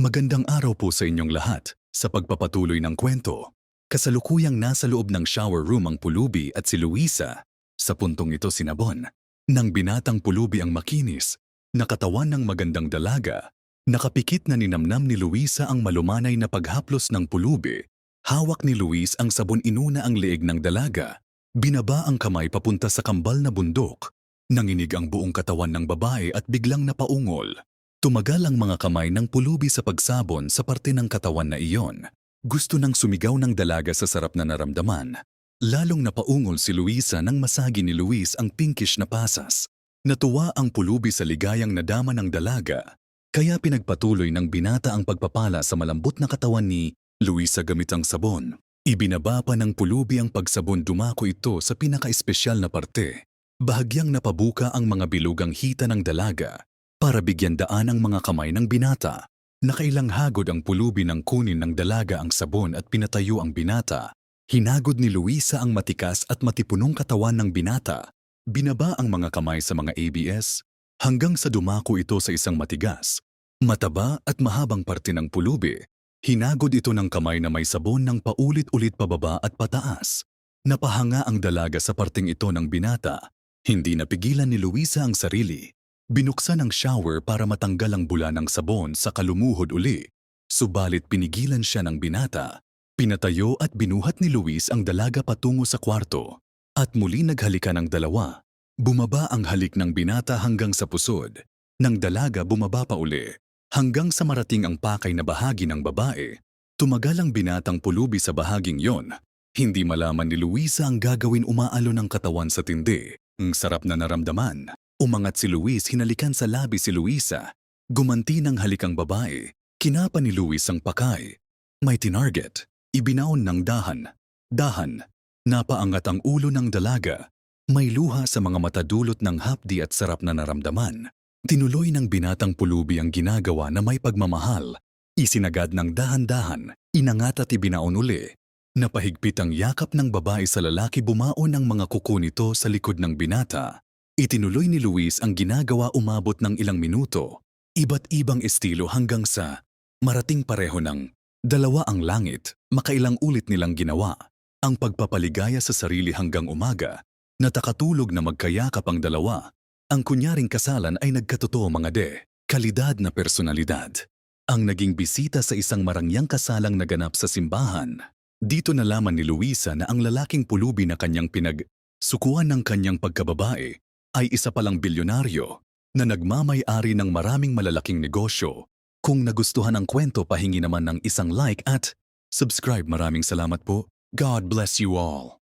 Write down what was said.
Magandang araw po sa inyong lahat sa pagpapatuloy ng kwento. Kasalukuyang nasa loob ng shower room ang pulubi at si Luisa. Sa puntong ito sinabon. Nang binatang pulubi ang makinis, nakatawan ng magandang dalaga, nakapikit na ninamnam ni Luisa ang malumanay na paghaplos ng pulubi. Hawak ni Luis ang sabon inuna ang leeg ng dalaga. Binaba ang kamay papunta sa kambal na bundok. Nanginig ang buong katawan ng babae at biglang napaungol. Tumagal ang mga kamay ng pulubi sa pagsabon sa parte ng katawan na iyon. Gusto nang sumigaw ng dalaga sa sarap na naramdaman. Lalong napaungol si Luisa nang masagi ni Luis ang pinkish na pasas. Natuwa ang pulubi sa ligayang nadama ng dalaga. Kaya pinagpatuloy ng binata ang pagpapala sa malambot na katawan ni Luisa gamit ang sabon. Ibinaba pa ng pulubi ang pagsabon dumako ito sa pinaka-espesyal na parte. Bahagyang napabuka ang mga bilugang hita ng dalaga para bigyan daan ang mga kamay ng binata. Nakailang hagod ang pulubi ng kunin ng dalaga ang sabon at pinatayo ang binata. Hinagod ni Luisa ang matikas at matipunong katawan ng binata. Binaba ang mga kamay sa mga ABS hanggang sa dumako ito sa isang matigas, mataba at mahabang parte ng pulubi. Hinagod ito ng kamay na may sabon ng paulit-ulit pababa at pataas. Napahanga ang dalaga sa parting ito ng binata. Hindi napigilan ni Luisa ang sarili. Binuksan ang shower para matanggal ang bula ng sabon sa kalumuhod uli. Subalit pinigilan siya ng binata. Pinatayo at binuhat ni Luis ang dalaga patungo sa kwarto. At muli naghalikan ang dalawa. Bumaba ang halik ng binata hanggang sa pusod. Nang dalaga bumaba pa uli. Hanggang sa marating ang pakay na bahagi ng babae. Tumagal ang binatang pulubi sa bahaging yon. Hindi malaman ni Luisa ang gagawin umaalo ng katawan sa tindi. Ang sarap na naramdaman. Umangat si Luis hinalikan sa labi si Luisa. Gumanti ng halikang babae. Kinapa ni Luis ang pakay. May tinarget. Ibinaon ng dahan. Dahan. Napaangat ang ulo ng dalaga. May luha sa mga mata dulot ng hapdi at sarap na naramdaman. Tinuloy ng binatang pulubi ang ginagawa na may pagmamahal. Isinagad ng dahan-dahan, inangat at ibinaon uli. Napahigpit ang yakap ng babae sa lalaki bumaon ang mga kuko nito sa likod ng binata. Itinuloy ni Luis ang ginagawa umabot ng ilang minuto. Iba't ibang estilo hanggang sa marating pareho ng dalawa ang langit, makailang ulit nilang ginawa. Ang pagpapaligaya sa sarili hanggang umaga, natakatulog na magkayakap ang dalawa. Ang kunyaring kasalan ay nagkatotoo mga de, kalidad na personalidad. Ang naging bisita sa isang marangyang kasalang naganap sa simbahan. Dito nalaman ni Luisa na ang lalaking pulubi na kanyang pinag sukuan ng kanyang pagkababae ay isa palang bilyonaryo na nagmamay-ari ng maraming malalaking negosyo. Kung nagustuhan ang kwento, pahingi naman ng isang like at subscribe. Maraming salamat po. God bless you all.